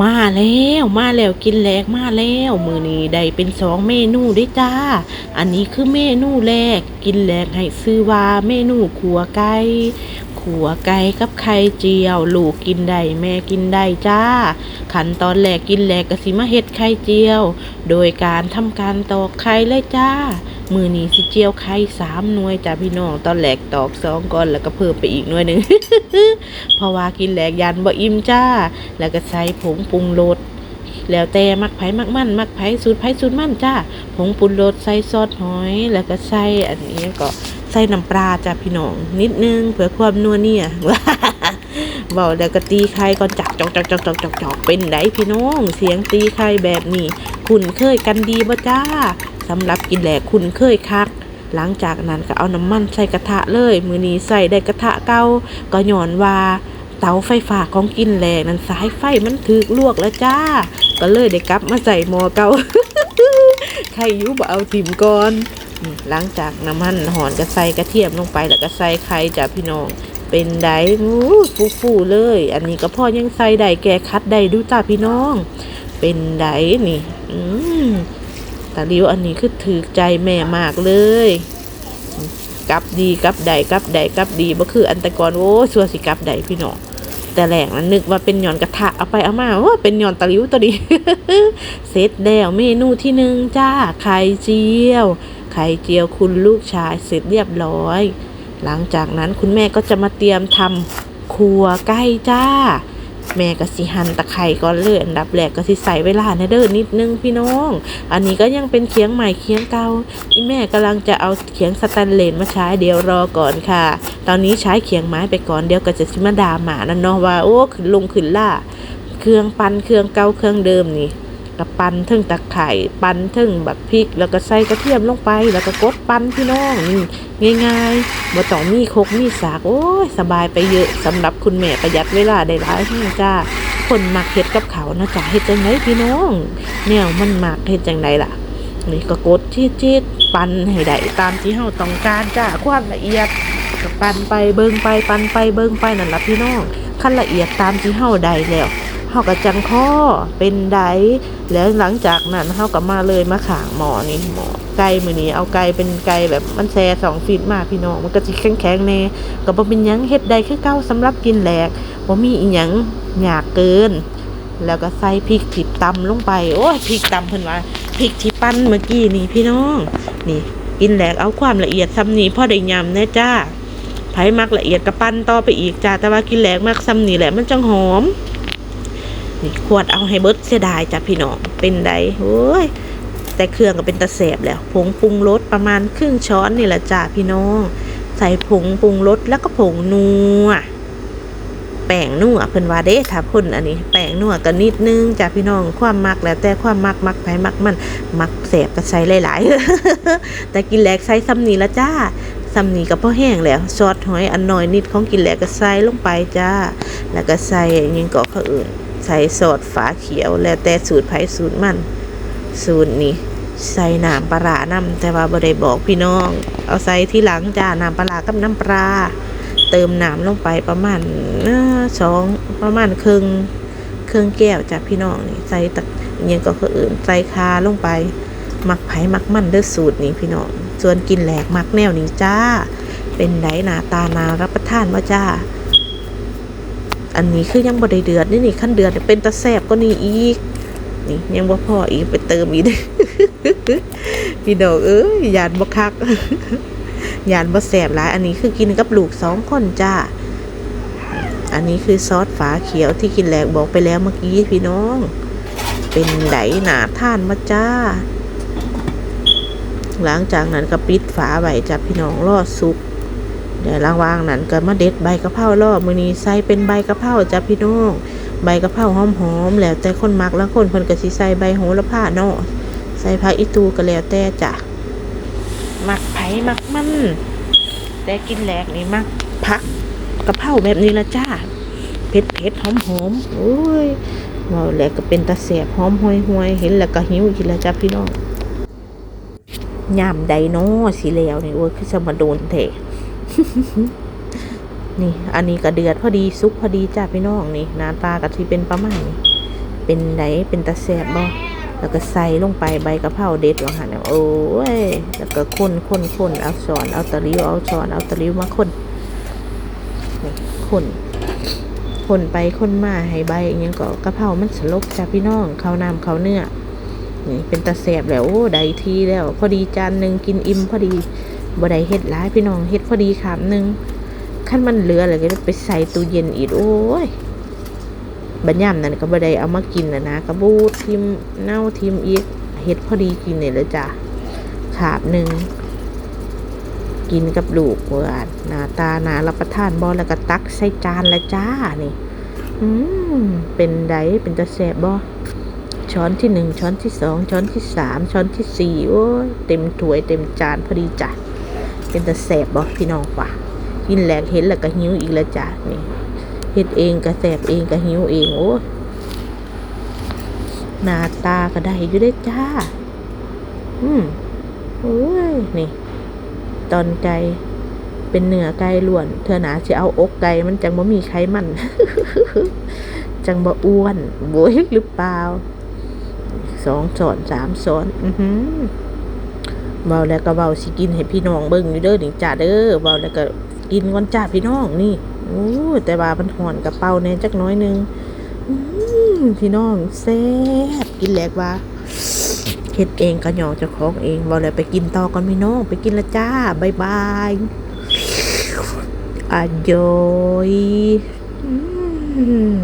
มาแล้วมาแล้วกินแรกมาแล้วมือนี้ได้เป็นสองเมนูได้วยจ้า อันนี้คือเมนูแรก กินแรกให้ซื้อว่าเมนูขัวไก่ขัวไก่กับไข่เจียว ลูกกินได้แม่กินได้จ้า ขันตอนแรกกินแรกก็สิมาเฮ็ดไข่เจียวโดยการทำการตอกไข่เลยจ้า มือนี้สิเจียวไข่สามหน่วยจ้าพี่น้องตอนแรกตอกสองก่อนแล้วก็เพิ่มไปอีกหน่วยหนึ่งเพราะว่ากินแหลกยันบ่อิ่มจ้า แล้วก็ใส่ผงปรุงรสแล้วแต่มักไผ่มักมันมักไผ่สูตรไผ่สูตรมันจ้าผงปรุงรสใส่ซอสหอย แล้วก็ใส่อันนี้ก็ใส่น้ำปลาจ้าพี่น้องนิดนึงเพื่อความนัวเนี่ย เบาแล้วก็ตีไข่ก่อนจักจอกจอกจอกจอกจอกจอกเป็นไดพี่น้อง เสียงตีไข่แบบนี้ คุณเคยกันดีบ่จ้าสำหรับกินแหลกคุณเคยคัก หลังจากนั้นก็เอาน้ำมันใส่กระทะเลย มือนี้ใส่ได้กระทะเก่าก็ย้อนว่าเตาไฟฟ้าของกินแหลกนั้นสายไฟมันถึกลวกแล้วจ้า ก็เลยได้กลับมาใส่หม้อเก่าใครอยุบเอาถิ่มก่อนหลังจากน้ำมันหอนก็ใส่กระเทียมลงไปแล้วก็ใส่ไข่จ้ะพี่น้อง เป็นไดฟูฟูฟูๆเลย อันนี้ก็พ่อยังใส่ได้แกคัดได้ดูจ้าพี่น้อง เป็นไดนี่ อืมตาลิวอันนี้คือถือใจแม่มากเลยกับดีกับใดกับใดกับดีบ่คืออันตะกอนโอ้ชัวร์สิกับใดพี่น้องแต่แรกนั้นนึกว่าเป็นหย่อนกระทะเอาไปเอามาว่าเป็นหย่อนตะลิวตัวนี้เสร็จแล้วเมนูที่หนึ่งจ้าไข่เจียว ไข่เจียวคุณลูกชายเสร็จเรียบร้อย หลังจากนั้นคุณแม่ก็จะมาเตรียมทำครัวไก่จ้า แม่ก็สิหั่นตะไคร่ก่อนเลยอันดับแรกก็สิใส่เวลาในเด้อนิดนึงพี่น้อง อันนี้ก็ยังเป็นเคียงใหม่เคียงเก่าอีแม่กำลังจะเอาเคียงสแตนเลสมาใช้เดี๋ยวรอก่อนค่ะ ตอนนี้ใช้เคียงไม้ไปก่อนเดี๋ยวก็จะสิมาดาหมานั่นเนาะว่าโอ้ขึ้นลงขึ้นล่า เครื่องปั่นเครื่องเก่าเครื่องเดิมนี่ กับปั่นทึ่งตะไคร่ปั่นทึ่งแบักพริก แล้วก็ใส่กระเทียมลงไป แล้วก็กดปั่นพี่น้องนี่ง่ายๆบ่ต้องมีคกมีสากโอ้ยสบายไปเยอะสำหรับคุณแม่ประหยัดเวลาได้หลายที่จ้าคนมักเฮ็ดกับเขานะจ๊ะเฮ็ดจังไดพี่น้องแนวมันมักเฮ็ดจังไดล่ะนี่ก็กดที่จีดปั่นให้ได้ตามที่เฮาต้องการจ้าความละเอียดก็ปั่นไปเบิ่งไปปั่นไปเบิ่งไปนั่นละพี่น้องขั้นละเอียดตามที่เฮาได้แล้ว เฮาก็จังข้อเป็นไดแล้วหลังจากนั้นเฮาก็มาเลยมาขางหมอนี่หมอไก่มือนี้เอาไก่เป็นไก่แบบมันแซ่สองฟีตมาพี่น้องมันก็สิแข็งๆแน่ก็บ่เป็นยังเฮ็ดได้คือเก่าสำหรับกินแหลกบ่มีอีหยังยากเกิน แล้วก็ใส่พริกที่ตำลงไปโอ้ยพริกตำเพิ่นว่าพริกที่ปั้นเมื่อกี้นี่พี่น้องนี่กินแหลกเอาความละเอียดซ้ำนี้พ่อได้ยำแน่จ้าไผมักละเอียดก็ปั้นต่อไปอีกจ้าแต่ว่ากินแหลกมักซ้ำนี่แหละมันจังหอม นี่ขวดเอาให้เบิดเสียดายจ้ะพี่น้องเป็นไดโอ้ยแต่เครื่องก็เป็นตะแสบแล้วผงปรุงรสประมาณครึ่งช้อนนี่แหละจ้าพี่น้อง ใส่ผงปรุงรสแล้วก็ผงนัวแป้งนัวเพิ่นว่าเด้ถ้าเพ่นอันนี้ แป้งนัวก็นิดนึงจ้ะพี่น้องความมักแล้วแต่ความมักมักไผมักมันมักแสบก็ใส่หลายๆแต่กินแหลกใส่ซ้ำนี้ละจ้าซ้ำนี้ก็พอแห้งแล้วซอสหอยอันน้อยนิดของกินแหลกก็ใส่ลงไปจ้า แล้วก็ใส่อิหยังก็เขาอื่น ใส่ซอสฝาเขียว แล้วแต่สูตรไผ่สูตรมันสูตรนี้ใส่น้ำปลาน้ำแต่ว่าบ่ได้บอกพี่น้อง เอาใส่ที่หลังจ้าน้ำปลากับน้ำปลาเติมน้ำลงไปประมาณสองประมาณครึ่งครึ่งแก้วจาพี่น้องนี่ใส่ตะอยังก็คืออื่นใส่คาลงไปหมักไผ่หมักมันเด้อสูตรนี้พี่น้องส่วนกินแหลกมักแนวนี้จ้า เป็นไดหนาตานารับประทานว่าจ้า อันนี้คือยังบ่ได้เดือดนี่นี่ขั้นเดือดเป็นตะแสบก็นี่อีก นี่ยังบ่พออีกไปเติมอีกพี่น้องเอ้ยยานบ่คักยานบ่แสบหลาย อันนี้คือกินกับลูกสองคนจ้า อันนี้คือซอสฝาเขียวที่กินแหลกบอกไปแล้วเมื่อกี้พี่น้อง เป็นไหลหนาท่านมาจ้า หลังจากนั้นก็ปิดฝาไว้จ้ะพี่น้องรอดสุก เดี๋ยวระว่างนั้นก็มาเด็ดใบกะเพรารอบมือนี้ใส่เป็นใบกะเพราจ้ะพี่น้องใบกะเพราหอมๆแล้วแต่คนมักแล้วคนเพิ่นก็สิใส่ใบโหระพาเนาะใส่ผักอีตูก็แล้วแต่จ้ะมักไผ่มักมันแต่กินแหลกนี่มักพักกะเพราแบบนี้ละจ้าเผ็ดเผ็ดหอมหอมๆโอ้ยเว่าแหลกก็เป็นตาแสบหอมห่วยห่วยเห็นแล้วก็หิวอีกล้วจ้าพี่น้องยามใดเนาะสิแล้วนี่โอ้ยคือจะมาโดนเถะ นี่ อันนี้ก็เดือดพอดีซุปพอดีจ้าพี่น้องนี่หน้าตาก็ที่เป็นประมาณนี้เป็นไดเป็นตาแซบบ่แล้วก็ใส่ลงไปใบกะเพราเด็ดว่าหั่นน่ะโอ้ยแล้วก็คนคนคนเอาช้อนเอาตะลิวเอาช้อนเอาตะลิวมาคนนี่คนคนไปคนมาให้ใบอหยังก็กะเพรามันสลบจ้ะพี่น้องข้าวน้ำข้าวเนื้อนี่เป็นตาแซบแล้วโอ้ได้ทีแล้ว พอดีจานหนึ่งกินอิ่มพอดี บ่ได้เฮ็ดหลายพี่น้องเฮ็ดพอดีคำหนึงคันมันเหลือแล้วก็ไปใส่ตู้เย็นอีกโอ้ยบัญญัมนั่นก็บ่ได้เอามากินนะนะกระบูดทิมเน่าทิมอีกเฮ็ดพอดีกินเนี่ยลยจ้ะขาบหนึ่งกินกับลูกเวานหน้าตาหนารับประทานบอแล้วก็ตักใส่จานและจ้านี่อืมเป็นไดเป็นตะแสบบ่ช้อนที่หนึ่งช้อนที่สองช้อนที่สามช้อนที่สี่โอ้เต็มถ้วยเต็มจานพอดีจ้ะ เป็นตะแสบบ่พี่น้องป่ะกินแหลกเห็นแล้วก็หิวอีกแล้วจ้ะนี่เฮ็ดเองก็แสบเองก็หิวเองโอ้หน้าตาก็ได้อยู่ได้จ้า อืมโอ้ยนี่ ตอนไก่เป็นเนื้อไก่ล้วน เธอหนาจะเอาอกไก่มันจังบ่มีไขมันจังบ่อ้วนโว้ยหรือเปล่าสองสอนสามสอน อือหือ เบาแล้วก็เบาสิกินให้พี่น้องเบิ่งอยู่เด้อนี่จ้าเด้อเบาแล้วก็กินก่อนจ้าพี่น้องนี่โอ้แต่ว่ามันห่อนกระเป๋าแน่จักน้อยนึงพี่น้องแซ่บกินแหลกว่าเฮ็ดเองก็หยองเจ้าของเองเบ่แล้วไปกินต่อก่อนพี่น้องไปกินละจ้าบายบายอร่อยอืม